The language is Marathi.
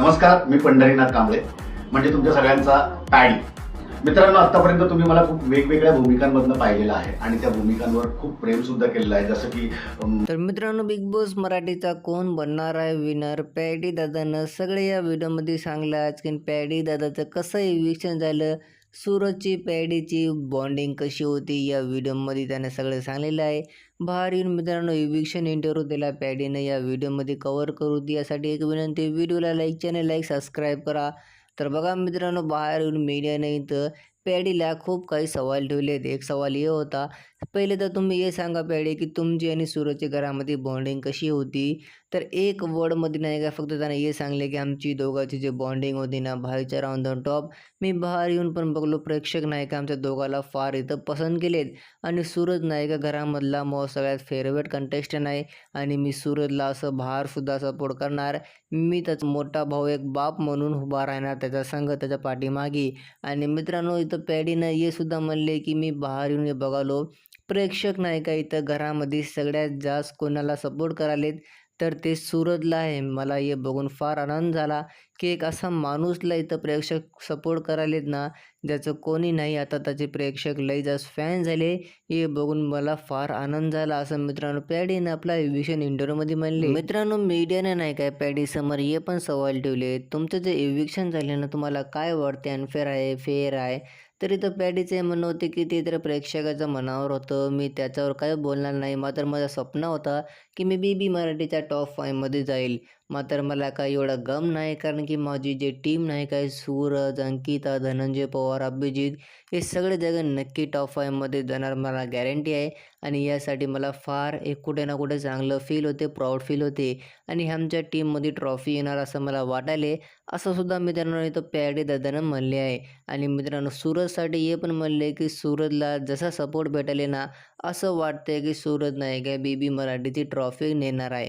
नमस्कार मी पंढरीनाथ कांबळे. म्हणजे तुमच्या सगळ्यांचा पॅडी. मित्रांनो आतापर्यंत तुम्ही मला खूप वेगवेगळ्या भूमिकांमधनं पाहिलेलं आहे आणि त्या भूमिकांवर खूप प्रेम सुद्धा केलेलं आहे. जसं की तर मित्रांनो बिग बॉस मराठीचा कोण बनणार आहे विनर पॅडी दादानं सगळे या व्हिडिओमध्ये सांगलं आज की पॅडी दादाचं कसं इव्हिक्शन झालं? सूरजची पॅडीची बॉन्डिंग कशी होती? या व्हिडिओमध्ये त्याने सगळं सांगलेलं आहे. बाहेर येऊन मित्रांनो इव्हिक्शन इंटरव्ह्यू दिला पॅडीनं. या व्हिडिओमध्ये कवर करू दे यासाठी एक विनंती व्हिडिओला लाईक चॅनल लाईक सबस्क्राईब करा. तर बघा मित्रांनो बाहेर येऊन मीडियाने इथं पॅडीला खूप काही सवाल ठेवले आहेत. एक सवाल हे होता पहिले तर तुम्ही हे सांगा पॅडी की तुमची आणि सूरजच्या घरामध्ये बॉन्डिंग कशी होती? तर एक वर्डमध्ये नाही का फक्त त्याने हे सांगले की आमची दोघांची जी बॉन्डिंग होती ना भाईचारा ऑन द टॉप मी बाहेर येऊन पण बघलो प्रेक्षक नाही का आमच्या दोघाला फार इथं पसंत केलेत. आणि सूरज नाही का घरामधला मग सगळ्यात फेवरेट कंटेस्टंट आहे. आणि मी सूरजला असं बाहेरसुद्धा सपोर्ट करणार. मी त्याचा मोठा भाऊ एक बाप म्हणून उभा राहणार त्याचा संघ त्याच्या पाठीमागे. आणि मित्रांनो इथं पॅडीनं हे सुद्धा म्हणले की मी बाहेर येऊन हे बघालो. प्रेक्षक नाही का इथं घरामध्ये सगळ्यात जास्त कोणाला सपोर्ट करालेत? तर ते सूरजला आहे. मला हे बघून फार आनंद झाला की एक असा माणूसला इथं प्रेक्षक सपोर्ट करालेत ना ज्याचं कोणी नाही. आता त्याचे प्रेक्षक लई जास्त फॅन झाले. हे बघून मला फार आनंद झाला. असं मित्रांनो पॅडीनं आपला एव्हिशन इंटरव्ह्यूमध्ये म्हणले मित्रांनो मीडियाने नाही काय पॅडी समोर हे पण सवाल ठेवले. तुमचं जे एव्हिक्शन झाले ना तुम्हाला काय वाटते? अनफेअर आहे फेअर आहे? तरी तर पॅडीचं हे म्हणणं होते की ते तर प्रेक्षकाच्या मनावर होतं. मी त्याच्यावर काय बोलणार नाही. मात्र माझा स्वप्न होता की मी बी बी मराठीच्या टॉप फायमध्ये जाईल. मात्र मला काही एवढा गम नाही. कारण की माझी जे टीम नाही काय सूरज अंकिता धनंजय पवार अभिजित हे सगळे जगं नक्की टॉप फायमध्ये जाणार मला गॅरंटी आहे. आणि यासाठी मला फार एक कुठे ना कुठे चांगलं फील होते प्राऊड फील होते. आणि आमच्या टीममध्ये ट्रॉफी येणार असं मला वाटायले. असं सुद्धा मित्रांनो इथं पॅडी दादानं म्हणले आहे. आणि मित्रांनो सूरज सूरजसाठी हे पण म्हणले की सूरजला जसा सपोर्ट भेटले ना असं वाटतंय की सूरज नाही काय बी बी मराठीची ट्रॉफी नेणार आहे.